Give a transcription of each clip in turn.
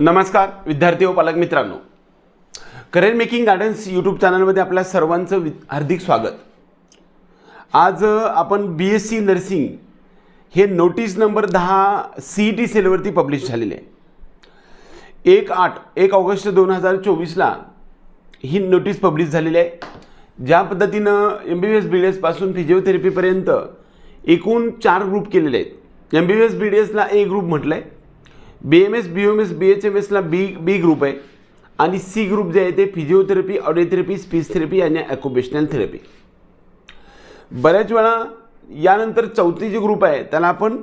नमस्कार विद्यार्थी व पालक मित्रांनो. करिअर मेकिंग गार्डन्स यूट्यूब चॅनलमध्ये आपल्या सर्वांचं वि हार्दिक स्वागत. आज आपण बी एस सी नर्सिंग हे नोटीस नंबर दहा सी ई टी सेलवरती पब्लिश झालेले आहे. एक आठ एक ऑगस्ट दोन हजार चोवीसला ही नोटीस पब्लिश झालेली आहे. ज्या पद्धतीनं M B B S B D एसपासून फिजिओथेरपीपर्यंत एकूण चार ग्रुप केलेले आहेत. M B B S B D एसला A group म्हटलं आहे B M S B M S B H M एसला B B group आहे. आणि सी ग्रुप जे आहे ते फिजिओथेरपी ऑडिओथेरपी स्पीच थेरपी आणि ॲकोपेशनल थेरपी बऱ्याच वेळा यानंतर चौथी जी ग्रुप आहे त्याला आपण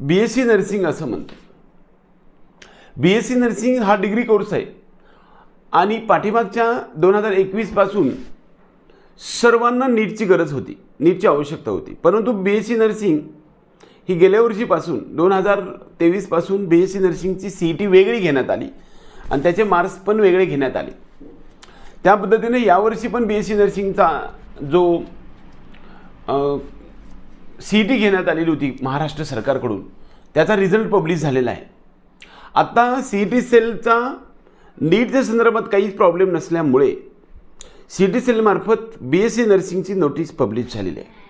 बी एस सी नर्सिंग असं म्हणतो. बी एस सी नर्सिंग हा डिग्री कोर्स आहे. आणि पाठीमागच्या दोन हजार एकवीसपासून सर्वांना नीटची गरज होती नीटची आवश्यकता होती. परंतु बी एस सी नर्सिंग ही गेल्या वर्षीपासून दोन हजार तेवीसपासून बी एस सी नर्सिंगची सी ई टी वेगळी घेण्यात आली आणि त्याचे मार्क्स पण वेगळे घेण्यात आले. त्या पद्धतीने यावर्षी पण बी एस सी नर्सिंगचा जो सी ई टी घेण्यात आलेली होती महाराष्ट्र सरकारकडून त्याचा रिझल्ट पब्लिश झालेला आहे. आत्ता सी ई टी सेलचा नीटच्या संदर्भात काहीच प्रॉब्लेम नसल्यामुळे सी टी सेलमार्फत बी एस सी नर्सिंगची नोटीस पब्लिश झालेली आहे.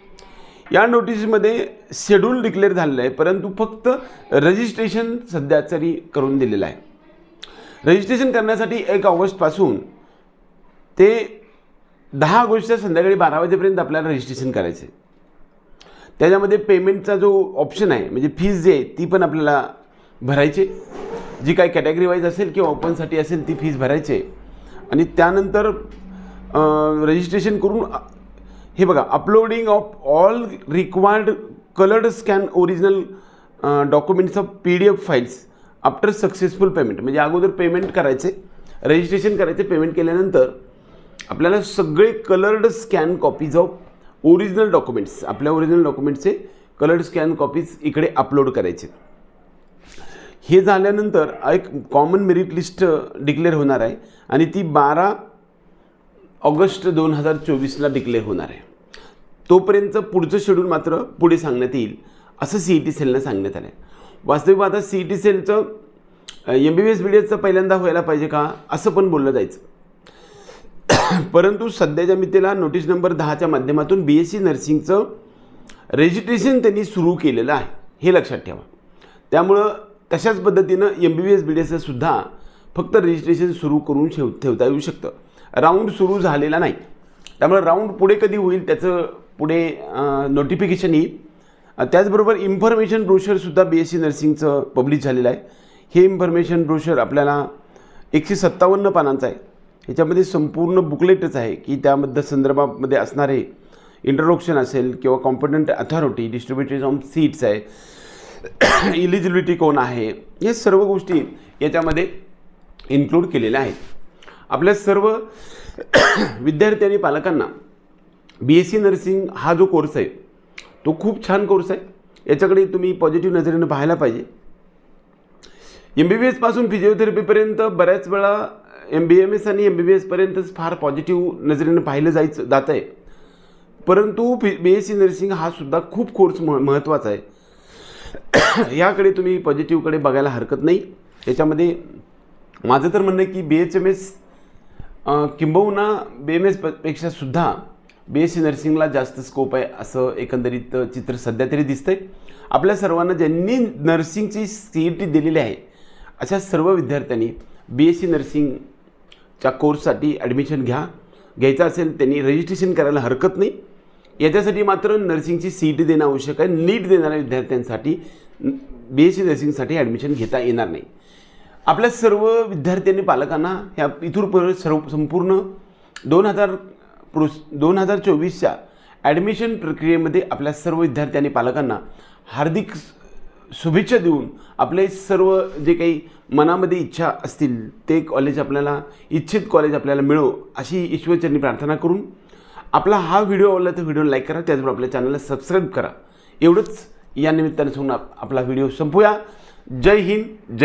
या नोटीसमध्ये शेड्यूल डिक्लेअर झालेलं आहे परंतु फक्त रजिस्ट्रेशन सध्या तरी करून दिलेलं आहे. रजिस्ट्रेशन करण्यासाठी एक ऑगस्टपासून ते दहा ऑगस्टच्या संध्याकाळी बारा वाजेपर्यंत आपल्याला रजिस्ट्रेशन करायचं आहे त्याच्यामध्ये पेमेंटचा जो ऑप्शन आहे म्हणजे फीज जी आहे ती पण आपल्याला भरायची. जी काही कॅटेगरी वाईज असेल किंवा ओपनसाठी असेल ती फीज भरायची. आहे. आणि त्यानंतर रजिस्ट्रेशन करून हे बघा uploading of all required coloured scan original documents of P D F files after successful payment म्हणजे अगोदर पेमेंट करायचे रजिस्ट्रेशन करायचे पेमेंट केल्यानंतर आपल्याला सगळे coloured scan copies of original documents आपल्या ओरिजिनल डॉक्युमेंट्सचे कलर्ड स्कॅन कॉपीज इकडे अपलोड करायचे. हे झाल्यानंतर एक कॉमन मेरिट लिस्ट डिक्लेअर होणार आहे आणि ती बारा ऑगस्ट दोन हजार चोवीसला डिक्लेअर होणार आहे. तोपर्यंत पुढचं शेड्यूल मात्र पुढे सांगण्यात येईल असं सी ई टी सेलनं सांगण्यात आलं आहे वास्तविक आता C E T सेलचं M B B S B D एसचं पहिल्यांदा व्हायला पाहिजे का असं पण बोललं जायचं. परंतु सध्याच्या मितीला नोटीस नंबर दहाच्या माध्यमातून बी एस सी नर्सिंगचं रजिस्ट्रेशन त्यांनी सुरू केलेलं आहे हे लक्षात ठेवा. त्यामुळं तशाच पद्धतीनं M B B S B D एसचंसुद्धा फक्त रजिस्ट्रेशन सुरू करून ठेव ठेवता येऊ शकतं. राऊंड सुरू झालेला नाही. त्यामुळे राऊंड पुढे कधी होईल त्याचं पुढे नोटिफिकेशन येईल. त्याचबरोबर इन्फॉर्मेशन ब्रोशरसुद्धा बी एस सी नर्सिंगचं पब्लिश झालेलं आहे. हे इन्फॉर्मेशन ब्रोशर आपल्याला एकशे सत्तावन्न पानांचं आहे. ह्याच्यामध्ये संपूर्ण बुकलेटच आहे की त्यामध्ये संदर्भामध्ये असणारे इंट्रोडक्शन असेल किंवा competent authority distributed of seats आहे. इलिजिबिलिटी कोण आहे? हे सर्व गोष्टी याच्यामध्ये इन्क्लूड केलेल्या आहेत. आपल्या सर्व विद्यार्थी आणि पालकांना बी एस सी नर्सिंग हा जो कोर्स आहे तो खूप छान कोर्स आहे. याच्याकडे तुम्ही पॉझिटिव्ह नजरेनं पाहायला पाहिजे. एम बी बी एसपासून फिजिओथेरपीपर्यंत बऱ्याच वेळा एम बी एम एस आणि एम बी बी एसपर्यंतच फार पॉझिटिव्ह नजरेनं पाहिलं जायचं जात आहे. परंतु P B S C nursing हा सुद्धा खूप कोर्स म महत्त्वाचा आहे. याकडे तुम्ही पॉझिटिव्हकडे बघायला हरकत नाही. याच्यामध्ये माझं तर म्हणणं आहे की बी एच एम एस किंबहुना बी एम एसपेक्षा सुद्धा बी एस सी नर्सिंगला जास्त स्कोप आहे असं एकंदरीत चित्र सध्या तरी दिसतंय. आपल्या सर्वांना ज्यांनी नर्सिंगची सी ई टी दिलेली आहे अशा सर्व विद्यार्थ्यांनी बी एस सी नर्सिंगच्या कोर्ससाठी ॲडमिशन घ्या. घ्यायचं असेल त्यांनी रजिस्ट्रेशन करायला हरकत नाही. याच्यासाठी मात्र नर्सिंगची सी ई टी देणं आवश्यक आहे. नीट देणाऱ्या विद्यार्थ्यांसाठी बी एस सी नर्सिंगसाठी ॲडमिशन घेता येणार नाही. आपल्या सर्व विद्यार्थ्यांनी पालकांना ह्या इथून पुढे सर्व संपूर्ण दोन हजार प्रोस दोन हजार चोवीसच्या ॲडमिशन प्रक्रियेमध्ये आपल्या सर्व विद्यार्थ्यांनी पालकांना हार्दिक शुभेच्छा देऊन आपले सर्व जे काही मनामध्ये इच्छा असतील ते कॉलेज आपल्याला इच्छित कॉलेज आपल्याला मिळो अशी ईश्वरचरणी प्रार्थना करून आपला हा व्हिडिओ आवडला तर व्हिडिओ लाईक करा त्याचबरोबर आपल्या चॅनलला सबस्क्राईब करा. एवढंच या निमित्ताने सांगून आपला व्हिडिओ संपूया. जय हिंद जय